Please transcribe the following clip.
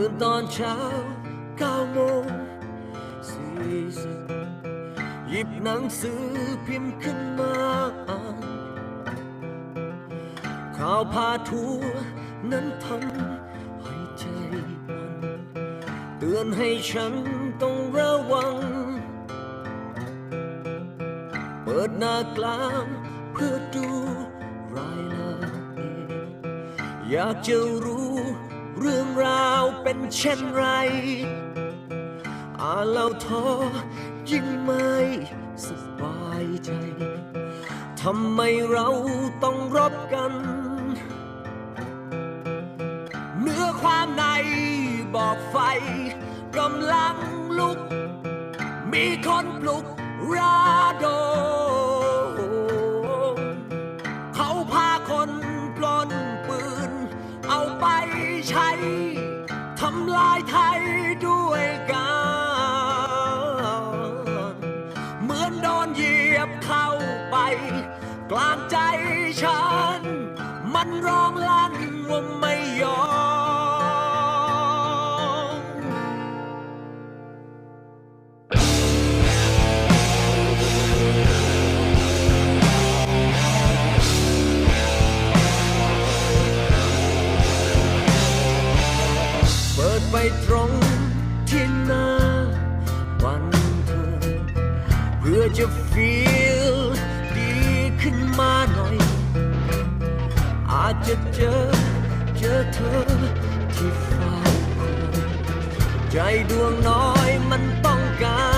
ตื่นตอนเช้าเก้าโมงสี่สิบหยิบหนังสือพิมพ์ขึ้นมาอ่านข่าวพาทัวร์นั้นทำให้ใจมันเตือนให้ฉันต้องระวัง เปิดหน้ากลางเพื่อดูรายละเอียดอยากจะรู้ เรื่องราวเป็นเช่นไร อานแล้วท้อยิ่งไม่สบายใจ ทำไมเราต้องรบกันเนื้อความในบอกไฟกำลังลุก มีคนปลุกราโด เขาพาคนปล้น ไทยด้วยกันเหมือนโดนเหยียบเข้าไป กลางใจฉัน มันร้องลั่นว่าไม่ยอม จะฟีลดีขึ้นมาหน่อย อาจจะเจอเจอเธอที่เฝ้าใจดวงน้อยมันต้องการ